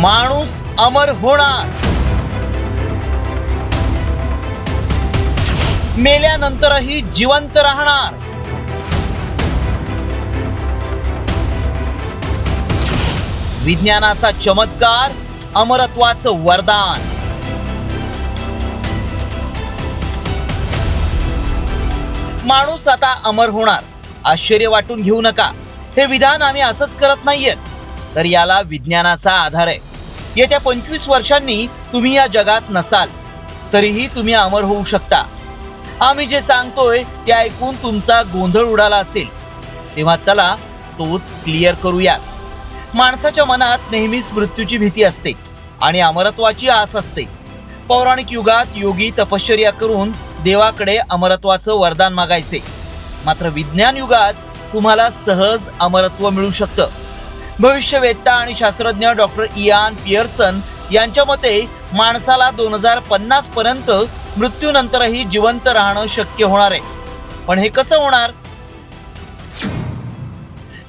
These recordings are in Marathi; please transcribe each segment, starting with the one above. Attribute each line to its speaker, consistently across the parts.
Speaker 1: माणूस अमर होणार. मेल्यानंतरही जिवंत राहणार. विज्ञानाचा चमत्कार अमरत्वाचं वरदान. माणूस आता अमर होणार. आश्चर्य वाटून घेऊ नका. हे विधान आम्ही असंच करत नाहीये. तर याला विज्ञानाचा आधार आहे. येत्या पंचवीस वर्षांनी तुम्ही या जगात नसाल तरीही तुम्ही अमर होऊ शकता. आम्ही जे सांगतोय ते ऐकून तुमचा गोंधळ उडाला असेल. तेव्हा चला तोच क्लिअर करूया. माणसाच्या मनात नेहमीच मृत्यूची भीती असते आणि अमरत्वाची आस असते. पौराणिक युगात योगी तपश्चर्या करून देवाकडे अमरत्वाचं वरदान मागायचे. मात्र विज्ञान युगात तुम्हाला सहज अमरत्व मिळू शकतं. भविष्यवेत्ता आणि शास्त्रज्ञ डॉक्टर इयान पियर्सन यांच्या मते माणसाला दोन हजार पन्नास पर्यंत मृत्यूनंतरही जिवंत राहणं शक्य होणार आहे. पण हे कसं होणार?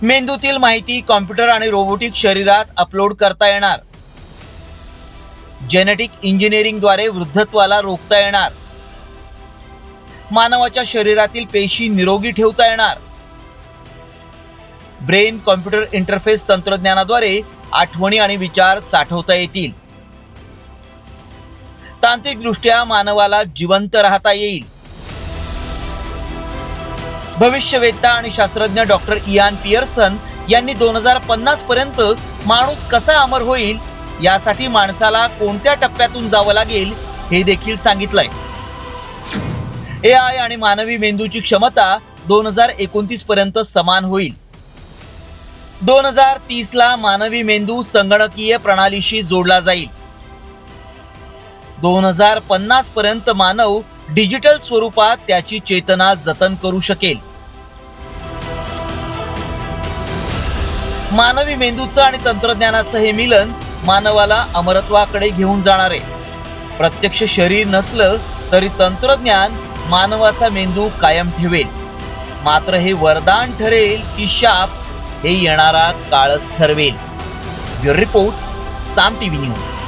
Speaker 1: मेंदूतील माहिती कॉम्प्युटर आणि रोबोटिक शरीरात अपलोड करता येणार. जेनेटिक इंजिनिअरिंगद्वारे वृद्धत्वाला रोखता येणार. मानवाच्या शरीरातील पेशी निरोगी ठेवता येणार. ब्रेन कॉम्प्युटर इंटरफेस तंत्रज्ञानाद्वारे आठवणी आणि विचार साठवता येतील. तांत्रिकदृष्ट्या मानवाला जिवंत राहता येईल. भविष्यवेत्ता आणि शास्त्रज्ञ डॉक्टर इयान पियर्सन यांनी दोन हजार पन्नास पर्यंत माणूस कसा अमर होईल यासाठी माणसाला कोणत्या टप्प्यातून जावं लागेल हे देखील सांगितलंय. ए आय आणि मानवी मेंदूची क्षमता दोन हजार एकोणतीस पर्यंत समान होईल. दोन हजार तीस ला मानवी मेंदू संगणकीय प्रणालीशी जोडला जाईल. दोन हजार पन्नास पर्यंत मानव डिजिटल स्वरूपात त्याची चेतना जतन करू शकेल. मानवी मेंदूचं आणि तंत्रज्ञानाचं हे मिलन मानवाला अमरत्वाकडे घेऊन जाणार आहे. प्रत्यक्ष शरीर नसलं तरी तंत्रज्ञान मानवाचा मेंदू कायम ठेवेल. मात्र हे वरदान ठरेल की शाप हे येणारा काळच ठरवेल. Bureau report Saam TV news.